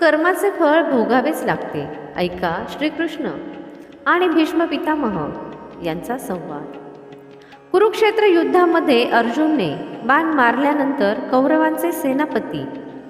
कर्माचे फळ भोगावेच लागते. ऐका श्रीकृष्ण. आणि भीष्म पितामह यांचा संवाद. कुरुक्षेत्र युद्धामध्ये अर्जुनने बाण मारल्यानंतर कौरवांचे सेनापती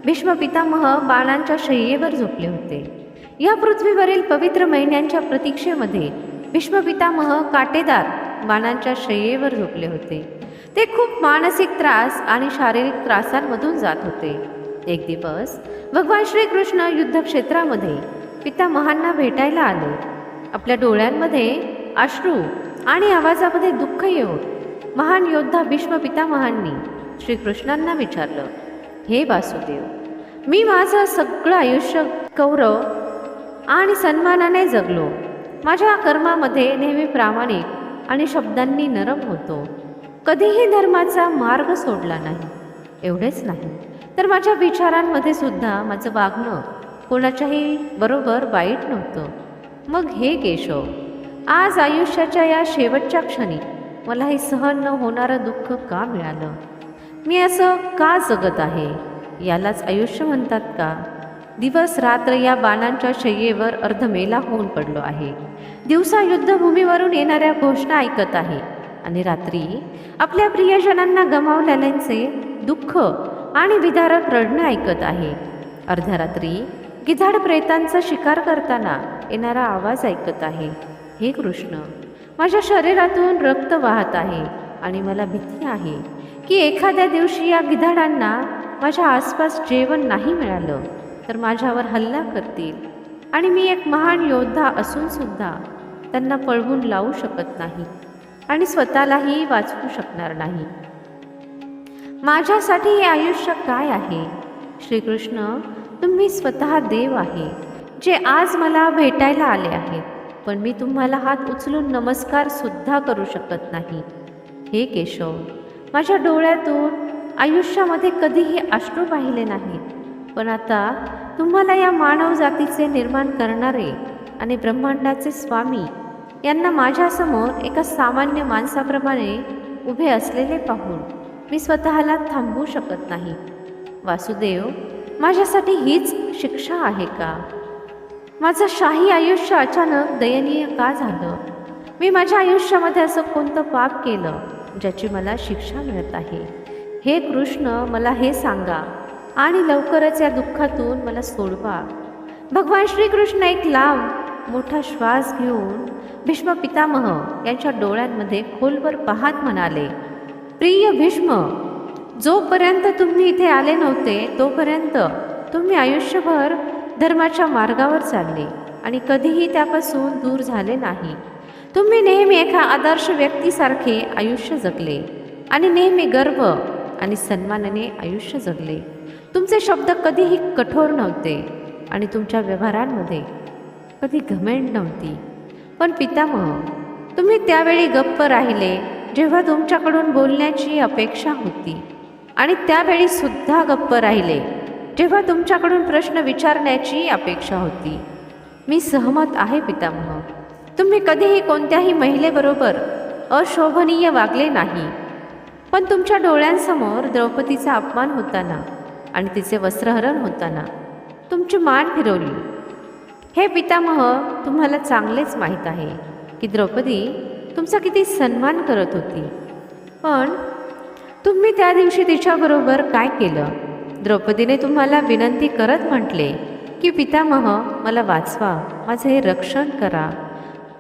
भीष्म पितामह बाणांच्या शय्येवर झोपले होते. या पृथ्वीवरील पवित्र महिन्यांच्या प्रतीक्षेमध्ये भीष्म पितामह काटेदार बाणांच्या शय्येवर झोपले होते. ते खूप मानसिक त्रास आणि शारीरिक त्रासांमधून जात होते. एक दिवस भगवान श्रीकृष्ण युद्धक्षेत्रामध्ये पितामहांना भेटायला आले. आपल्या डोळ्यांमध्ये अश्रू आणि आवाजामध्ये दुःख येऊन महान योद्धा भीष्म पितामहांनी श्रीकृष्णांना विचारलं हे वासुदेव मी माझं सगळं आयुष्य गौरव आणि सन्मानाने जगलो. माझ्या कर्मामध्ये नेहमी प्रामाणिक आणि शब्दांनी नरम होतो. कधीही धर्माचा मार्ग सोडला नाही. एवढेच नाही. तर माझ्या विचारांमध्ये सुद्धा माझं वागणं कोणाच्याही बरोबर वाईट नव्हतं. मग हे केशव आज आयुष्याच्या या शेवटच्या क्षणी मला हे सहन न होणारं दुःख का मिळालं? मी असं का जगत आहे? यालाच आयुष्य म्हणतात का? दिवस रात्र या बाणांच्या शय्येवर अर्धमेला होऊन पडलो आहे. दिवसा युद्धभूमीवरून येणाऱ्या घोषणा ऐकत आहे. आणि रात्री आपल्या प्रियजनांना गमावलेल्यांचे दुःख आणि विदारक रडणं ऐकत आहे. अर्ध्या रात्री गिधाड प्रेतांचा शिकार करताना येणारा आवाज ऐकत आहे. हे कृष्ण माझ्या शरीरातून रक्त वाहत आहे आणि मला भीती आहे की एखाद्या दिवशी या गिधाडांना माझ्या आसपास जेवण नाही मिळालं तर माझ्यावर हल्ला करतील आणि मी एक महान योद्धा असूनसुद्धा त्यांना पळवून लावू शकत नाही आणि स्वतःलाही वाचवू शकणार नाही. माझ्यासाठी हे आयुष्य काय आहे? श्रीकृष्ण तुम्ही स्वतः देव आहे जे आज मला भेटायला आले आहेत. पण मी तुम्हाला हात उचलून नमस्कार सुद्धा करू शकत नाही. हे केशव माझ्या डोळ्यातून आयुष्यामध्ये कधीही अश्रू पाहिले नाहीत. पण आता तुम्हाला या मानव जातीचे निर्माण करणारे आणि ब्रह्मांडाचे स्वामी यांना माझ्यासमोर एका सामान्य माणसाप्रमाणे उभे असलेले पाहून मी स्वतःला थांबवू शकत नाही. वासुदेव माझ्यासाठी हीच शिक्षा आहे का? माझं शाही आयुष्य अचानक दयनीय का झालं? मी माझ्या आयुष्यामध्ये असं कोणतं पाप केलं ज्याची मला शिक्षा मिळत आहे? हे कृष्ण मला हे सांगा आणि लवकरच या दुःखातून मला सोडवा. भगवान श्रीकृष्ण एक लांब मोठा श्वास घेऊन भीष्म पितामह यांच्या डोळ्यांमध्ये खोलवर पाहत म्हणाले प्रिय भीष्म जोपर्यंत तुम्ही इथे आले नव्हते तोपर्यंत तुम्ही आयुष्यभर धर्माच्या मार्गावर चालले आणि कधीही त्यापासून दूर झाले नाही. तुम्ही नेहमी एका आदर्श व्यक्तीसारखे आयुष्य जगले आणि नेहमी गर्व आणि सन्मानाने आयुष्य जगले. तुमचे शब्द कधीही कठोर नव्हते आणि तुमच्या व्यवहारांमध्ये कधी घमेंड नव्हती. पण पितामह तुम्ही त्यावेळी गप्प राहिले जेव्हा तुमच्याकडून बोलण्याची अपेक्षा होती आणि त्यावेळी सुद्धा गप्प राहिले जेव्हा तुमच्याकडून प्रश्न विचारण्याची अपेक्षा होती. मी सहमत आहे पितामह. तुम्ही कधीही कोणत्याही महिलेबरोबर अशोभनीय वागले नाही. पण तुमच्या डोळ्यांसमोर द्रौपदीचा अपमान होताना आणि तिचे वस्त्रहरण होताना तुमची मान फिरवली. हे पितामह तुम्हाला चांगलेच माहीत आहे की द्रौपदी तुमचा किती सन्मान करत होती. पण तुम्ही त्या दिवशी तिच्याबरोबर काय केलं? द्रौपदीने तुम्हाला विनंती करत म्हटले की पितामह मला वाचवा. माझे हे रक्षण करा.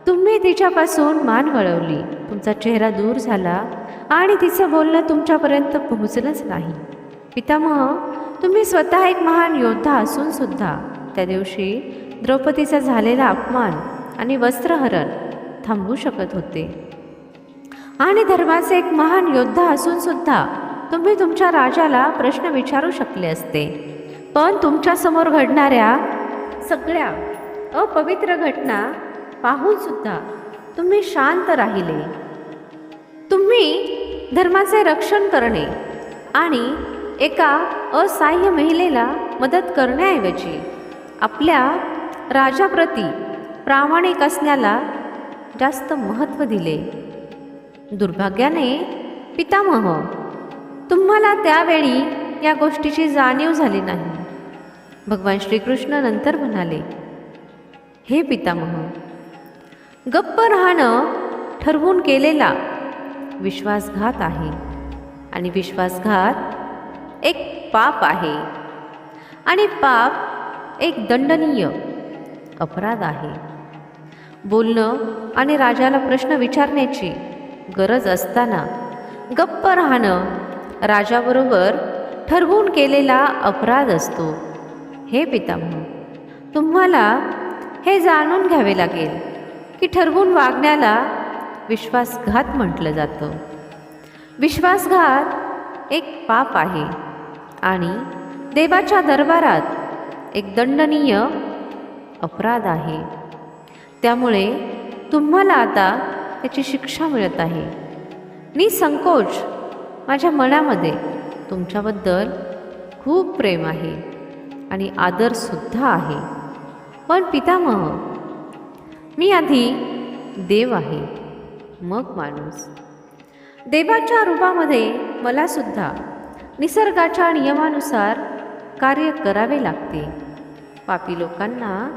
तुम्ही तिच्यापासून मान वळवली. तुमचा चेहरा दूर झाला आणि तिचं बोलणं तुमच्यापर्यंत पोहोचलंच नाही. पितामह तुम्ही स्वतः एक महान योद्धा असूनसुद्धा त्या दिवशी द्रौपदीचा झालेला अपमान आणि वस्त्रहरण थांबवू शकत होते. आणि धर्माचे एक महान योद्धा असून सुद्धा तुम्ही तुमच्या राजाला प्रश्न विचारू शकले असते. पण तुमच्यासमोर घडणाऱ्या सगळ्या अपवित्र घटना पाहून सुद्धा तुम्ही शांत राहिले. तुम्ही धर्माचे रक्षण करणे आणि एका असहाय्य महिलेला मदत करण्याऐवजी आपल्या राजाप्रती प्रामाणिक असण्याला जास्त महत्त्व दिले. दुर्भाग्याने पितामह तुम्हाला त्यावेळी या गोष्टीची जाणीव झाली नाही. भगवान श्रीकृष्ण नंतर म्हणाले हे पितामह गप्प राहणं ठरवून केलेला विश्वासघात आहे आणि विश्वासघात एक पाप आहे आणि पाप एक दंडनीय अपराध आहे. बोलणं आणि राजाला प्रश्न विचारण्याची गरज असताना गप्प राहणं राजाबरोबर ठरवून केलेला अपराध असतो. हे पितामह तुम्हाला हे जाणून घ्यावे लागेल की ठरवून वागण्याला विश्वासघात म्हटलं जातं. विश्वासघात एक पाप आहे आणि देवाच्या दरबारात एक दंडनीय अपराध आहे. त्यामुळे तुम्हाला आता त्याची शिक्षा मिळत आहे. निसंकोच माझ्या मनामध्ये तुमच्याबद्दल खूप प्रेम आहे आणि आदरसुद्धा आहे. पण पितामह मी आधी देव आहे मग माणूस. देवाच्या रूपामध्ये मलासुद्धा निसर्गाच्या नियमानुसार कार्य करावे लागते. पापी लोकांना